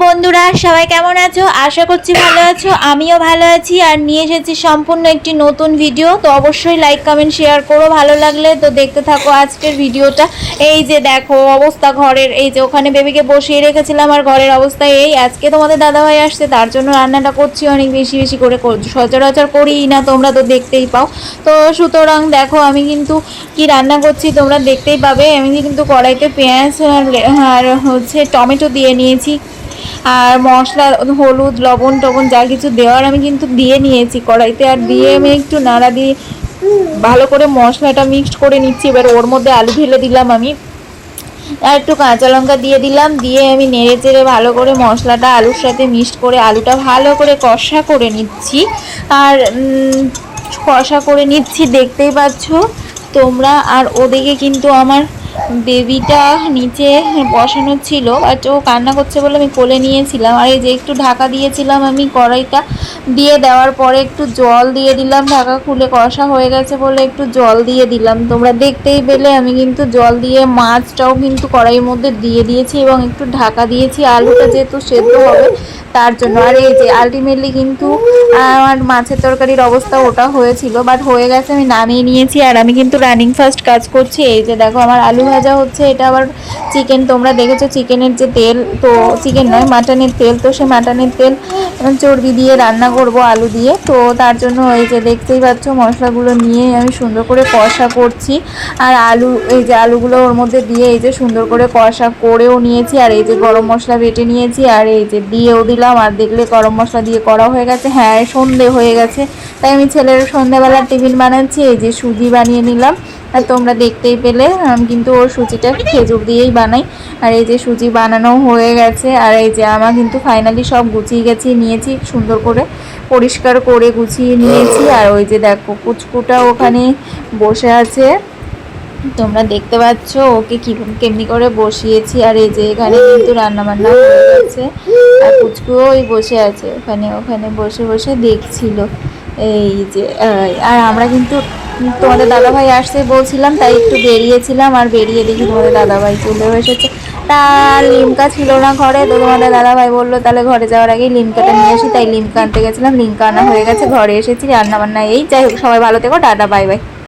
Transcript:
বন্ধুরা, সবাই কেমন আছো? আশা করছি ভালো আছো। আমিও ভালো আছি। আর নিয়ে এসেছি সম্পূর্ণ একটি নতুন ভিডিও তো অবশ্যই লাইক কমেন্ট শেয়ার করো। ভালো লাগলে তো দেখতে থাকো আজকের ভিডিওটা এই যে দেখো, অবস্থা ঘরের। এই যে ওখানে বেবিকে বসিয়ে রেখেছিলাম আর ঘরের অবস্থা এই। আজকে তোমাদের দাদাভাই আসছে, তার জন্য রান্নাটা করছি অনেক বেশি বেশি করে সচরাচর করি না, তোমরা তো দেখতেই পাও। তো সুতরাং দেখো, আমি কিন্তু কি রান্না করছি তোমরা দেখতেই পাবে। আমি কিন্তু কড়াইতে পেঁয়াজ আর হচ্ছে টমেটো দিয়ে নিয়েছি। আর মশলা, হলুদ, লবণ টবণ যা কিছু দেওয়ার আমি কিন্তু দিয়ে নিয়েছি কড়াইতে। আর দিয়ে আমি একটু নাড়া দিয়ে ভালো করে মশলাটা মিক্সড করে নিচ্ছি। এবার ওর মধ্যে আলু ঢেলে দিলাম আমি। আর একটু কাঁচা লঙ্কা দিয়ে দিলাম। দিয়ে আমি নেড়ে চেড়ে ভালো করে মশলাটা আলুর সাথে মিক্সড করে আলুটা ভালো করে কষা করে নিচ্ছি। আর কষা করে নিচ্ছি, দেখতেই পাচ্ছ? তোমরা আর ওদিকে কিন্তু আমার বেবিটা নিচে বসানো ছিল বাট ও কান্না করছে বলে আমি কোলে নিয়েছিলাম। আর এই যে একটু ঢাকা দিয়েছিলাম আমি কড়াইটা, দিয়ে দেওয়ার পরে একটু জল দিয়ে দিলাম, ঢাকা খুলে কষা হয়ে গেছে বলে একটু জল দিয়ে দিলাম। তোমরা দেখতেই পেলে আমি কিন্তু জল দিয়ে মাছটাও কিন্তু কড়াইয়ের মধ্যে দিয়ে দিয়েছি এবং একটু ঢাকা দিয়েছি। আলুটা যেহেতু সেদ্ধ হবে, তার জন্য। আর এই যে আলটিমেটলি কিন্তু আমার মাছের তরকারির অবস্থা ওটা হয়েছিল বাট হয়ে গেছে আমি নামিয়ে নিয়েছি। আর আমি কিন্তু রানিং ফার্স্ট কাজ করছি। এই যে দেখো, আমার আলু ভাজা হচ্ছে, এটা আবার চিকেন তোমরা দেখেছ চিকেনের যে তেল, তো চিকেন নয় মাটনের তেল, তো সে মাটনের তেল চর্বি দিয়ে রান্না করব আলু দিয়ে। তো তার জন্য এই যে দেখতেই পাচ্ছ, মশলাগুলো নিয়ে আমি সুন্দর করে কষা করছি। আর আলু, এই যে আলুগুলো ওর মধ্যে দিয়ে এই যে সুন্দর করে কষা করেও নিয়েছি, আর এই যে গরম মশলা বেটে নিয়েছি, আর এই যে দিয়েও দিলাম। আর দেখলে গরম মশলা দিয়ে করা হয়ে গেছে। হ্যাঁ সন্ধে হয়ে গেছে, তাই আমি ছেলের সন্ধেবেলা টিফিন বানাচ্ছি, এই যে সুজি বানিয়ে নিলাম। তোমরা দেখতেই পেলে, আমি কিন্তু ওর সুজিটা খেজুর দিয়েই বানাই। আর এই যে সুজি বানানো হয়ে গেছে, আর এই যে আমার কিন্তু ফাইনালি সব গুছিয়ে গেছি নিয়েছি, সুন্দর করে পরিষ্কার করে গুছিয়ে নিয়েছি। আর ওই যে দেখো, কুচকুটা ওখানে বসে আছে। তোমরা দেখতে পাচ্ছ, ওকে কি কেমনি করে বসিয়েছি। আর এই যে এখানে কিন্তু রান্না বান্না হয়ে গেছে। আর কুচকুও ওই বসে আছে, ওখানে ওখানে বসে বসে দেখছিল। এই যে আর আমরা কিন্তু তোমাদের দাদাভাই আসছে বলছিলাম, তাই একটু বেরিয়েছিলাম আর বেরিয়ে দেখি তোমাদের দাদাভাই চলে এসেছে। তার লিমকা ছিল না ঘরে, তো তোমাদের দাদাভাই বলল, তাহলে ঘরে যাওয়ার আগেই লিমকাটা নিয়ে আসি। তাই লিমকা আনতে গেছিলাম, লিমকা আনা হয়ে গেছে, ঘরে এসেছি রান্না বান্না এই, যাই হোক, সবাই ভালো থেকো, টাটা, বাই বাই।